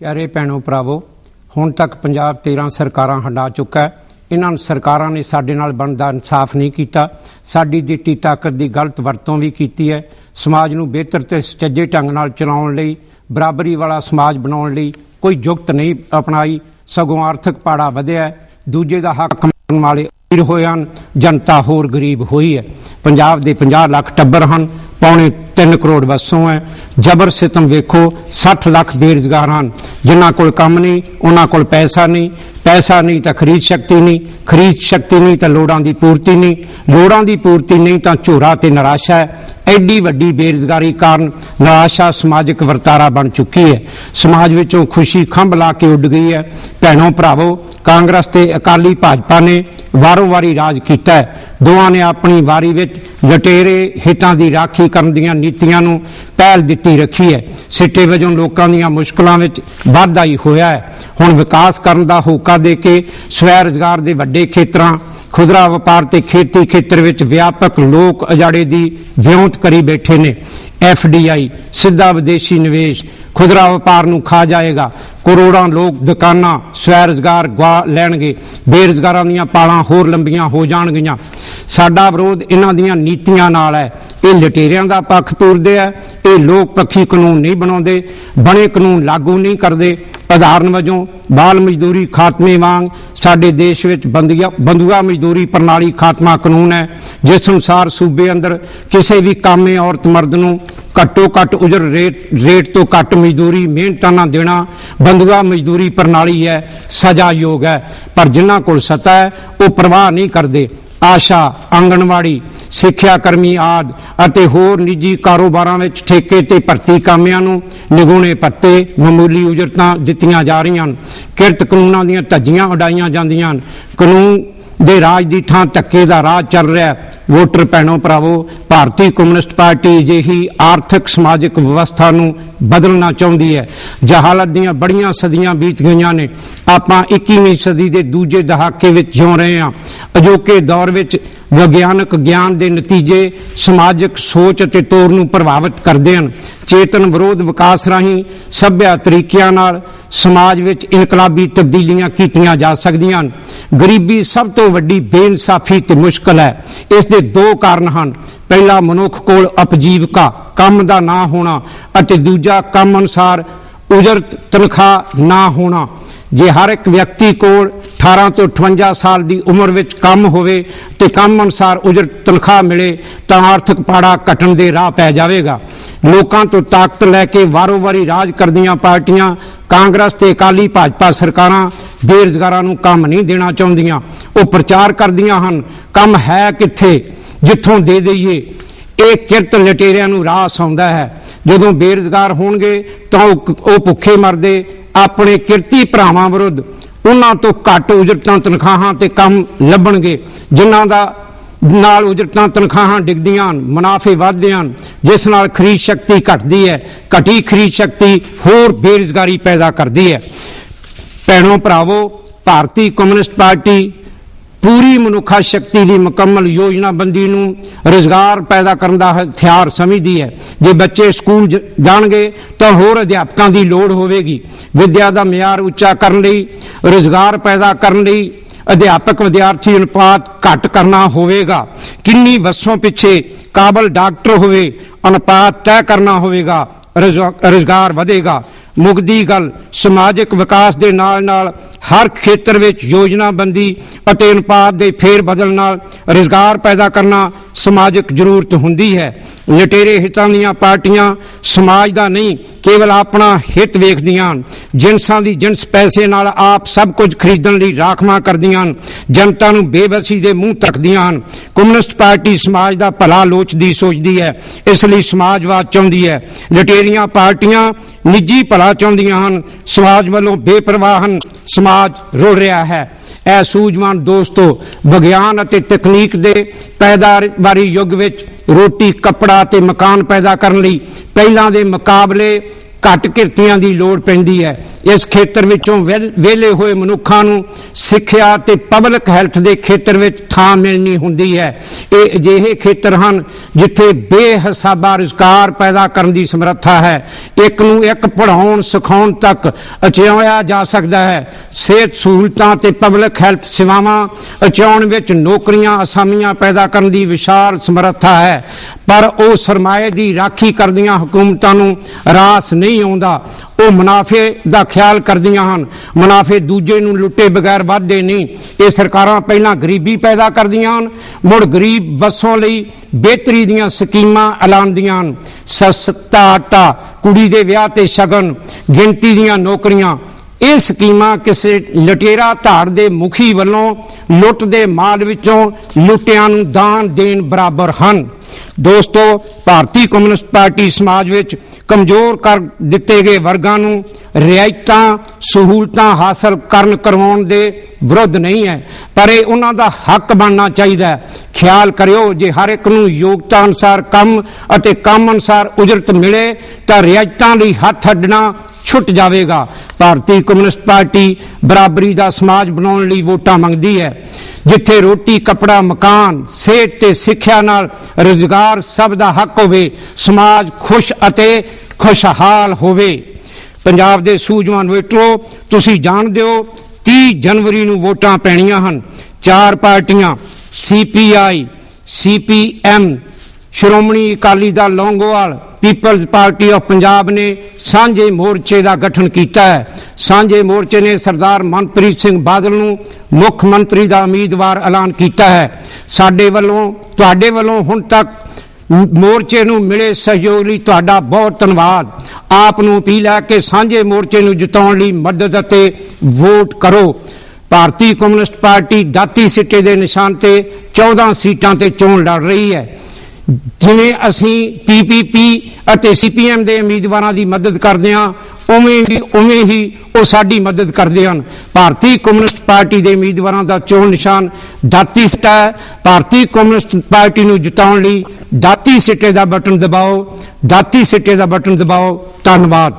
ਪਿਆਰੇ ਭੈਣੋ ਭਰਾਵੋ, ਹੁਣ ਤੱਕ ਪੰਜਾਬ 13 ਸਰਕਾਰਾਂ ਹੰਡਾ ਚੁੱਕਾ ਹੈ। ਇਹਨਾਂ ਸਰਕਾਰਾਂ ਨੇ ਸਾਡੇ ਨਾਲ ਬਣਦਾ ਇਨਸਾਫ ਨਹੀਂ ਕੀਤਾ। ਸਾਡੀ ਦਿੱਤੀ ਤਾਕਤ ਦੀ ਗਲਤ ਵਰਤੋਂ ਵੀ ਕੀਤੀ ਹੈ। ਸਮਾਜ ਨੂੰ ਬਿਹਤਰ ਤੇ ਸੁਚੱਜੇ ਢੰਗ ਨਾਲ ਚਲਾਉਣ ਲਈ, ਬਰਾਬਰੀ ਵਾਲਾ ਸਮਾਜ ਬਣਾਉਣ ਲਈ ਕੋਈ ਜੁਗਤ ਨਹੀਂ ਅਪਣਾਈ। ਸਗੋਂ ਆਰਥਿਕ ਪਾੜਾ ਵਧਿਆ ਦੂਜੇ ਦਾ ਹੱਕ ਮੰਗਣ ਵਾਲੇ ਅਮੀਰ ਹੋਏ ਹਨ, ਜਨਤਾ ਹੋਰ ਗਰੀਬ ਹੋਈ ਹੈ। ਪੰਜਾਬ ਦੇ 50 ਲੱਖ ਟੱਬਰ ਹਨ। ਪੌਣੇ 3 ਕਰੋੜ ਵਸੋਂ ਹੈ। ਜਬਰ ਸਿਤਮ ਵੇਖੋ 60 ਲੱਖ ਬੇਰੁਜ਼ਗਾਰ ਹਨ। ਜਿਨ੍ਹਾਂ ਕੋਲ ਕੰਮ ਨਹੀਂ, ਉਹਨਾਂ ਕੋਲ ਪੈਸਾ ਨਹੀਂ। ਪੈਸਾ ਨਹੀਂ ਤਾਂ ਖਰੀਦ ਸ਼ਕਤੀ ਨਹੀਂ, ਖਰੀਦ ਸ਼ਕਤੀ ਨਹੀਂ ਤਾਂ ਲੋੜਾਂ ਦੀ ਪੂਰਤੀ ਨਹੀਂ, ਲੋੜਾਂ ਦੀ ਪੂਰਤੀ ਨਹੀਂ ਤਾਂ ਝੋਰਾ ਤੇ ਨਿਰਾਸ਼ਾ ਹੈ। ਐਡੀ ਵੱਡੀ ਬੇਰੁਜ਼ਗਾਰੀ ਕਾਰਨ ਨਿਰਾਸ਼ਾ ਸਮਾਜਿਕ ਵਰਤਾਰਾ ਬਣ ਚੁੱਕੀ ਹੈ। ਸਮਾਜ ਵਿੱਚੋਂ ਖੁਸ਼ੀ ਖੰਭ ਲਾ ਕੇ ਉੱਡ ਗਈ ਹੈ। ਭੈਣੋ ਭਰਾਵੋ, ਕਾਂਗਰਸ ਤੇ ਅਕਾਲੀ ਭਾਜਪਾ ਨੇ ਵਾਰੋ ਵਾਰੀ ਰਾਜ ਕੀਤਾ ਹੈ। ਦੋਵਾਂ ਨੇ ਆਪਣੀ ਵਾਰੀ ਵਿੱਚ ਵਟੇਰੇ ਹਿੱਤਾਂ ਦੀ ਰਾਖੀ ਕਰਨ ਦੀਆਂ ਨੀਤੀਆਂ ਨੂੰ ਪਹਿਲ ਦਿੱਤੀ ਰੱਖੀ ਹੈ। ਸਿੱਟੇ ਵਜੋਂ ਲੋਕਾਂ ਦੀਆਂ ਮੁਸ਼ਕਲਾਂ ਵਿੱਚ ਵਾਧਾ ਹੀ ਹੋਇਆ ਹੈ। ਹੁਣ ਵਿਕਾਸ ਕਰਨ ਦਾ ਹੋਕਾ ਦੇ ਕੇ ਸਵੈ ਰੁਜ਼ਗਾਰ ਦੇ ਵੱਡੇ ਖੇਤਰਾਂ, ਖੁਦਰਾ ਵਪਾਰ ਤੇ ਖੇਤੀ ਖੇਤਰ ਵਿੱਚ ਵਿਆਪਕ ਲੋਕ ਅਜਾੜੇ ਦੀ ਵਿਉਂਤ ਕਰੀ ਬੈਠੇ ਨੇ। ਐਫਡੀਆਈ ਸਿੱਧਾ ਵਿਦੇਸ਼ੀ ਨਿਵੇਸ਼, ਖੁਦਰਾ ਵਪਾਰ ਨੂੰ ਖਾ ਜਾਏਗਾ। ਕਰੋੜਾਂ ਲੋਕ ਦੁਕਾਨਾਂ ਸਵੈ ਰੁਜ਼ਗਾਰ ਗਵਾ ਲੈਣਗੇ। ਬੇਰੁਜ਼ਗਾਰਾਂ ਦੀਆਂ ਪਾਲਾਂ ਹੋਰ ਲੰਬੀਆਂ ਹੋ ਜਾਣਗੀਆਂ। ਸਾਡਾ ਵਿਰੋਧ ਇਹਨਾਂ ਦੀਆਂ ਨੀਤੀਆਂ ਨਾਲ ਹੈ। ਇਹ ਲਟੇਰਿਆਂ ਦਾ ਪੱਖ ਪੂਰਦੇ ਆ, ਇਹ ਲੋਕ ਪੱਖੀ ਕਾਨੂੰਨ ਨਹੀਂ ਬਣਾਉਂਦੇ, ਬਣੇ ਕਾਨੂੰਨ ਲਾਗੂ ਨਹੀਂ ਕਰਦੇ। ਉਦਾਹਰਨ ਵਜੋਂ, ਬਾਲ ਮਜ਼ਦੂਰੀ ਖਾਤਮੇ ਵਾਂਗ ਸਾਡੇ ਦੇਸ਼ ਵਿੱਚ ਬੰਦੀਆਂ ਬੰਦੂਆ ਮਜ਼ਦੂਰੀ ਪ੍ਰਣਾਲੀ ਖਾਤਮਾ ਕਾਨੂੰਨ ਹੈ, ਜਿਸ ਅਨੁਸਾਰ ਸੂਬੇ ਅੰਦਰ ਕਿਸੇ ਵੀ ਕਾਮੇ ਔਰਤ ਮਰਦ ਨੂੰ ਘੱਟੋ ਘੱਟ ਉਜਰ ਰੇਟ ਰੇਟ ਤੋਂ ਘੱਟ ਮਜ਼ਦੂਰੀ ਮਿਹਨਤਾਂ ਨਾਲ ਦੇਣਾ ਬੰਦੂਆ ਮਜ਼ਦੂਰੀ ਪ੍ਰਣਾਲੀ ਹੈ, ਸਜ਼ਾਯੋਗ ਹੈ। ਪਰ ਜਿਨ੍ਹਾਂ ਕੋਲ ਸੱਤਾ ਹੈ, ਉਹ ਪਰਵਾਹ ਨਹੀਂ ਕਰਦੇ। ਆਸ਼ਾ, ਆਂਗਣਵਾੜੀ ਸਿੱਖਿਆ ਕਰਮੀ ਆਦ ਅਤੇ ਹੋਰ ਨਿੱਜੀ ਕਾਰੋਬਾਰਾਂ ਵਿੱਚ ਠੇਕੇ ਤੇ ਭਰਤੀ ਕਾਮਿਆਂ ਨੂੰ ਨਿਗੂਣੇ ਪੱਤੇ, ਮਾਮੂਲੀ ਉਜਰਤਾਂ ਦਿੱਤੀਆਂ ਜਾ ਰਹੀਆਂ ਹਨ। ਕਿਰਤ ਕਾਨੂੰਨਾਂ ਦੀਆਂ ਧੱਜੀਆਂ ਉਡਾਈਆਂ ਜਾਂਦੀਆਂ ਹਨ। ਕਾਨੂੰਨ ਦੇ ਰਾਜ ਦੀ ਥਾਂ ਧੱਕੇ ਦਾ ਰਾਜ ਚੱਲ ਰਿਹਾ ਵੋਟਰ ਭੈਣੋ ਭਰਾਵੋ, ਭਾਰਤੀ ਕਮਿਊਨਿਸਟ ਪਾਰਟੀ ਜਿਹੀ ਆਰਥਿਕ ਸਮਾਜਿਕ ਵਿਵਸਥਾ ਨੂੰ ਬਦਲਣਾ ਚਾਹੁੰਦੀ ਹੈ। ਜਹਾਲਤ ਦੀਆਂ ਬੜੀਆਂ ਸਦੀਆਂ ਬੀਤ ਗਈਆਂ ਨੇ। ਆਪਾਂ 21ਵੀਂ ਸਦੀ ਦੇ ਦੂਜੇ ਦਹਾਕੇ ਵਿੱਚ ਜਿਉ ਰਹੇ ਹਾਂ। ਅਜੋਕੇ ਦੌਰ ਵਿੱਚ ਵਿਗਿਆਨਕ ਗਿਆਨ ਦੇ ਨਤੀਜੇ ਸਮਾਜਿਕ ਸੋਚ ਅਤੇ ਤੌਰ ਨੂੰ ਪ੍ਰਭਾਵਿਤ ਕਰਦੇ ਹਨ। ਚੇਤਨ ਵਿਰੋਧ ਵਿਕਾਸ ਰਾਹੀਂ ਸਭਿਆ ਤਰੀਕਿਆਂ ਨਾਲ ਸਮਾਜ ਵਿੱਚ ਇਨਕਲਾਬੀ ਤਬਦੀਲੀਆਂ ਕੀਤੀਆਂ ਜਾ ਸਕਦੀਆਂ ਹਨ। ਗਰੀਬੀ ਸਭ ਤੋਂ ਵੱਡੀ ਬੇਇਨਸਾਫੀ ਤੇ ਮੁਸ਼ਕਲ ਹੈ। ਇਸ ਦੇ ਦੋ ਕਾਰਨ ਹਨ। ਪਹਿਲਾ, ਮਨੁੱਖ ਕੋਲ ਉਪਜੀਵਕਾ ਕੰਮ ਦਾ ਨਾ ਹੋਣਾ ਅਤੇ ਦੂਜਾ, ਕੰਮ ਅਨੁਸਾਰ ਉਜਰਤ ਤਨਖਾਹ ਨਾ ਹੋਣਾ। ਜੇ ਹਰ ਇੱਕ ਵਿਅਕਤੀ ਕੋਲ 18 ਤੋਂ 58 ਸਾਲ ਦੀ ਉਮਰ ਵਿੱਚ ਕੰਮ ਹੋਵੇ ਤੇ ਕੰਮ ਅਨੁਸਾਰ ਉਜਰਤ ਤਨਖਾਹ ਮਿਲੇ, ਤਾਂ ਆਰਥਿਕ ਪਾੜਾ ਘਟਣ ਦੇ ਰਾਹ ਪੈ ਜਾਵੇਗਾ। ਲੋਕਾਂ ਤੋਂ ਤਾਕਤ ਲੈ ਕੇ ਵਾਰੋ-ਵਾਰੀ ਰਾਜ ਕਰਦੀਆਂ ਪਾਰਟੀਆਂ, ਕਾਂਗਰਸ ਤੇ ਅਕਾਲੀ ਭਾਜਪਾ ਸਰਕਾਰਾਂ ਬੇਰੁਜ਼ਗਾਰਾਂ ਨੂੰ ਕੰਮ ਨਹੀਂ ਦੇਣਾ ਚਾਹੁੰਦੀਆਂ, ਉਹ ਪ੍ਰਚਾਰ ਕਰਦੀਆਂ ਹਨ, ਕੰਮ ਹੈ ਕਿੱਥੇ? ਜਿੱਥੋਂ ਦੇ ਦਈਏ। ਇਹ ਕਿਰਤ ਲਟੇਰਿਆਂ ਨੂੰ ਰਾਸ ਆਉਂਦਾ ਹੈ। ਜਦੋਂ ਬੇਰੁਜ਼ਗਾਰ ਹੋਣਗੇ, ਤਾਂ ਉਹ ਭੁੱਖੇ ਮਰਦੇ, ਆਪਣੇ ਕਿਰਤੀ ਭਰਾਵਾਂ ਵਿਰੁੱਧ ਉਹਨਾਂ ਤੋਂ ਘੱਟ ਉਜਰਤਾਂ ਤਨਖਾਹਾਂ ਤੇ ਕੰਮ ਲੱਭਣਗੇ। ਜਿਨ੍ਹਾਂ ਦਾ ਨਾਲ ਉਜਰਤਾਂ ਤਨਖਾਹਾਂ ਡਿੱਗਦੀਆਂ ਹਨ, ਮੁਨਾਫੇ ਵੱਧਦੇ ਹਨ, ਜਿਸ ਨਾਲ ਖਰੀਦ ਸ਼ਕਤੀ ਘਟਦੀ ਹੈ। ਘਟੀ ਖਰੀਦ ਸ਼ਕਤੀ ਹੋਰ ਬੇਰੁਜ਼ਗਾਰੀ ਪੈਦਾ ਕਰਦੀ ਹੈ। ਭੈਣੋ ਭਰਾਵੋ, ਭਾਰਤੀ ਕਮਿਊਨਿਸਟ ਪਾਰਟੀ ਪੂਰੀ ਮਨੁੱਖਾ ਸ਼ਕਤੀ ਦੀ ਮੁਕੰਮਲ ਯੋਜਨਾਬੰਦੀ ਨੂੰ ਰੋਜ਼ਗਾਰ ਪੈਦਾ ਕਰਨ ਦਾ ਹਥਿਆਰ ਸਮਝਦੀ ਹੈ। ਜੇ ਬੱਚੇ ਸਕੂਲ ਜ- ਜਾਣਗੇ ਤਾਂ ਹੋਰ ਅਧਿਆਪਕਾਂ ਦੀ ਲੋੜ ਹੋਵੇਗੀ। ਵਿੱਦਿਆ ਦਾ ਮਿਆਰ ਉੱਚਾ ਕਰਨ ਲਈ, ਰੋਜ਼ਗਾਰ ਪੈਦਾ ਕਰਨ ਲਈ ਅਧਿਆਪਕ ਵਿਦਿਆਰਥੀ ਅਨੁਪਾਤ ਘੱਟ ਕਰਨਾ ਹੋਵੇਗਾ। ਕਿੰਨੀ ਵਸੋਂ ਪਿੱਛੇ ਕਾਬਲ ਡਾਕਟਰ ਹੋਵੇ, ਅਨੁਪਾਤ ਤੈਅ ਕਰਨਾ ਹੋਵੇਗਾ ਰੋਜ਼ਗਾਰ ਵਧੇਗਾ। ਮੁਕਦੀ ਗੱਲ ਸਮਾਜਿਕ ਵਿਕਾਸ ਦੇ ਨਾਲ ਨਾਲ ਹਰ ਖੇਤਰ ਵਿੱਚ ਯੋਜਨਾਬੰਦੀ ਅਤੇ ਅਨੁਪਾਤ ਦੇ ਫੇਰ ਬਦਲ ਨਾਲ ਰੋਜ਼ਗਾਰ ਪੈਦਾ ਕਰਨਾ ਸਮਾਜਿਕ ਜ਼ਰੂਰਤ ਹੁੰਦੀ ਹੈ। ਲਟੇਰੇ ਹਿੱਤਾਂ ਦੀਆਂ ਪਾਰਟੀਆਂ ਸਮਾਜ ਦਾ ਨਹੀਂ, ਕੇਵਲ ਆਪਣਾ ਹਿੱਤ ਵੇਖਦੀਆਂ ਹਨ। ਜਿਨਸਾਂ ਦੀ ਜਿੰਸ ਪੈਸੇ ਨਾਲ ਆਪ ਸਭ ਕੁਝ ਖਰੀਦਣ ਲਈ ਰਾਖਵਾਂ ਕਰਦੀਆਂ ਹਨ, ਜਨਤਾ ਨੂੰ ਬੇਬਸੀ ਦੇ ਮੂੰਹ ਤੱਕਦੀਆਂ ਹਨ। ਕਮਿਊਨਿਸਟ ਪਾਰਟੀ ਸਮਾਜ ਦਾ ਭਲਾ ਲੋਚਦੀ ਸੋਚਦੀ ਹੈ, ਇਸ ਲਈ ਸਮਾਜਵਾਦ ਚਾਹੁੰਦੀ ਹੈ। ਲਟੇਰੀਆਂ ਪਾਰਟੀਆਂ ਨਿੱਜੀ ਭਲਾ ਚਾਹੁੰਦੀਆਂ ਹਨ, ਸਮਾਜ ਵੱਲੋਂ ਬੇਪਰਵਾਹ ਹਨ ਸਮਾਜ ਰੁਲ ਰਿਹਾ ਹੈ। ਇਹ ਸੂਝਵਾਨ ਦੋਸਤੋ, ਵਿਗਿਆਨ ਅਤੇ ਤਕਨੀਕ ਦੇ ਪੈਦਾਵਾਰੀ ਯੁੱਗ ਵਿੱਚ ਰੋਟੀ, ਕੱਪੜਾ ਤੇ ਮਕਾਨ ਪੈਦਾ ਕਰਨ ਲਈ ਪਹਿਲਾਂ ਦੇ ਮੁਕਾਬਲੇ ਘੱਟ ਕਿਰਤੀਆਂ ਦੀ ਲੋੜ ਪੈਂਦੀ ਹੈ। ਇਸ ਖੇਤਰ ਵਿੱਚੋਂ ਵਿਹਲ- ਵਿਹਲੇ ਹੋਏ ਮਨੁੱਖਾਂ ਨੂੰ ਸਿੱਖਿਆ ਤੇ ਪਬਲਿਕ ਹੈਲਥ ਦੇ ਖੇਤਰ ਵਿੱਚ ਥਾਂ ਮਿਲਣੀ ਹੁੰਦੀ ਹੈ। ਇਹ ਅਜਿਹੇ ਖੇਤਰ ਹਨ ਜਿੱਥੇ ਬੇਹਿਸਾਬਾ ਰੁਜ਼ਗਾਰ ਪੈਦਾ ਕਰਨ ਦੀ ਸਮਰੱਥਾ ਹੈ। ਇੱਕ ਨੂੰ ਇੱਕ ਪੜ੍ਹਾਉਣ, ਸਿਖਾਉਣ ਤੱਕ ਅਚਾਇਆ ਜਾ ਸਕਦਾ ਹੈ। ਸਿਹਤ ਸਹੂਲਤਾਂ ਤੇ ਪਬਲਿਕ ਹੈਲਥ ਸੇਵਾਵਾਂ ਅਚਾਉਣ ਵਿੱਚ ਨੌਕਰੀਆਂ, ਅਸਾਮੀਆਂ ਪੈਦਾ ਕਰਨ ਦੀ ਵਿਸ਼ਾਲ ਸਮਰੱਥਾ ਹੈ। ਪਰ ਉਹ ਸਰਮਾਏ ਦੀ ਰਾਖੀ ਕਰਦੀਆਂ ਹਕੂਮਤਾਂ ਨੂੰ ਰਾਸ ਨਹੀਂ ਆਉਂਦਾ, ਉਹ ਮੁਨਾਫੇ ਦਾ ਖਿਆਲ ਕਰਦੀਆਂ ਹਨ। ਮੁਨਾਫੇ ਦੂਜੇ ਨੂੰ ਲੁੱਟੇ ਬਗੈਰ ਵੱਧਦੇ ਨਹੀਂ। ਇਹ ਸਰਕਾਰਾਂ ਪਹਿਲਾਂ ਗਰੀਬੀ ਪੈਦਾ ਕਰਦੀਆਂ ਹਨ, ਮੁੜ ਗਰੀਬ ਵਸੋਂ ਲਈ ਬਿਹਤਰੀ ਦੀਆਂ ਸਕੀਮਾਂ ਐਲਾਨਦੀਆਂ ਹਨ। ਸਸਤਾ ਆਟਾ, ਕੁੜੀ ਦੇ ਵਿਆਹ ਤੇ ਸ਼ਗਨ, ਗਿਣਤੀ ਦੀਆਂ ਨੌਕਰੀਆਂ, ਇਹ ਸਕੀਮਾਂ ਕਿਸੇ ਲਟੇਰਾ ਧਾਰ ਦੇ ਮੁਖੀ ਵੱਲੋਂ ਲੁੱਟ ਦੇ ਮਾਲ ਵਿੱਚੋਂ ਲੁੱਟਿਆਂ ਨੂੰ ਦਾਨ ਦੇਣ ਬਰਾਬਰ ਹਨ। ਦੋਸਤੋ, ਭਾਰਤੀ ਕਮਿਊਨਿਸਟ ਪਾਰਟੀ ਸਮਾਜ ਵਿੱਚ ਕਮਜ਼ੋਰ ਕਰ ਦਿੱਤੇ ਗਏ ਵਰਗਾਂ ਨੂੰ ਰਿਆਇਤਾਂ, ਸਹੂਲਤਾਂ ਹਾਸਲ ਕਰਨ ਕਰਵਾਉਣ ਦੇ ਵਿਰੁੱਧ ਨਹੀਂ ਹੈ। ਪਰ ਇਹ ਉਹਨਾਂ ਦਾ ਹੱਕ ਬਣਨਾ ਚਾਹੀਦਾ ਹੈ। ਖਿਆਲ ਕਰਿਓ, ਜੇ ਹਰ ਇੱਕ ਨੂੰ ਯੋਗਤਾ ਅਨੁਸਾਰ ਕੰਮ ਅਤੇ ਕੰਮ ਅਨੁਸਾਰ ਉਜਰਤ ਮਿਲੇ, ਤਾਂ ਰਿਆਇਤਾਂ ਲਈ ਹੱਥ ਅੱਡਣਾ ਛੁੱਟ ਜਾਵੇਗਾ। ਭਾਰਤੀ ਕਮਿਊਨਿਸਟ ਪਾਰਟੀ ਬਰਾਬਰੀ ਦਾ ਸਮਾਜ ਬਣਾਉਣ ਲਈ ਵੋਟਾਂ ਮੰਗਦੀ ਹੈ। ਜਿੱਥੇ ਰੋਟੀ, ਕਪੜਾ, ਮਕਾਨ, ਸਿਹਤ ਤੇ ਸਿੱਖਿਆ ਨਾਲ ਰੁਜ਼ਗਾਰ ਸਭ ਦਾ ਹੱਕ ਹੋਵੇ, ਸਮਾਜ ਖੁਸ਼ ਅਤੇ ਖੁਸ਼ਹਾਲ ਹੋਵੇ। ਪੰਜਾਬ ਦੇ ਸੂਝਵਾਨ ਵੋਟਰੋ, ਤੁਸੀਂ ਜਾਣਦੇ ਹੋ 30 ਜਨਵਰੀ ਨੂੰ ਵੋਟਾਂ ਪੈਣੀਆਂ ਹਨ। ਚਾਰ ਪਾਰਟੀਆਂ CPI CPM Shiromani Akali Dal Longowal people's party of Punjab ਨੇ ਸਾਂਝੇ ਮੋਰਚੇ ਦਾ ਗਠਨ ਕੀਤਾ ਹੈ। ਸਾਂਝੇ ਮੋਰਚੇ ਨੇ ਸਰਦਾਰ ਮਨਪ੍ਰੀਤ ਸਿੰਘ ਬਾਦਲ ਨੂੰ ਮੁੱਖ ਮੰਤਰੀ ਦਾ ਉਮੀਦਵਾਰ ਐਲਾਨ ਕੀਤਾ ਹੈ। ਸਾਡੇ ਵੱਲੋਂ, ਤੁਹਾਡੇ ਵੱਲੋਂ ਹੁਣ ਤੱਕ ਮੋਰਚੇ ਨੂੰ ਮਿਲੇ ਸਹਿਯੋਗ ਲਈ ਤੁਹਾਡਾ ਬਹੁਤ ਧੰਨਵਾਦ। ਆਪ ਨੂੰ ਅਪੀਲ ਹੈ ਕਿ ਸਾਂਝੇ ਮੋਰਚੇ ਨੂੰ ਜਿਤਾਉਣ ਲਈ ਮਦਦ ਅਤੇ ਵੋਟ ਕਰੋ। ਭਾਰਤੀ ਕਮਿਊਨਿਸਟ ਪਾਰਟੀ ਦਾਤੀ ਸਿੱਟੇ ਦੇ ਨਿਸ਼ਾਨ ਤੇ 14 ਸੀਟਾਂ ਤੇ ਚੋਣ ਲੜ ਰਹੀ ਹੈ। ਜਿਵੇਂ ਅਸੀਂ ਪੀਪੀਪੀ ਅਤੇ ਸੀਪੀਐਮ ਦੇ ਉਮੀਦਵਾਰਾਂ ਦੀ ਮਦਦ ਕਰਦੇ ਹਾਂ, ਉਵੇਂ ਹੀ ਉਵੇਂ ਹੀ ਉਹ ਸਾਡੀ ਮਦਦ ਕਰਦੇ ਹਨ। ਭਾਰਤੀ ਕਮਿਊਨਿਸਟ ਪਾਰਟੀ ਦੇ ਉਮੀਦਵਾਰਾਂ ਦਾ ਚੋਣ ਨਿਸ਼ਾਨ ਦਾਤੀ ਸਿੱਟਾ ਹੈ। ਭਾਰਤੀ ਕਮਿਊਨਿਸਟ ਪਾਰਟੀ ਨੂੰ ਜਿਤਾਉਣ ਲਈ ਦਾਤੀ ਸਿੱਟੇ ਦਾ ਬਟਨ ਦਬਾਓ, ਦਾਤੀ ਸਿੱਟੇ ਦਾ ਬਟਨ ਦਬਾਓ। ਧੰਨਵਾਦ।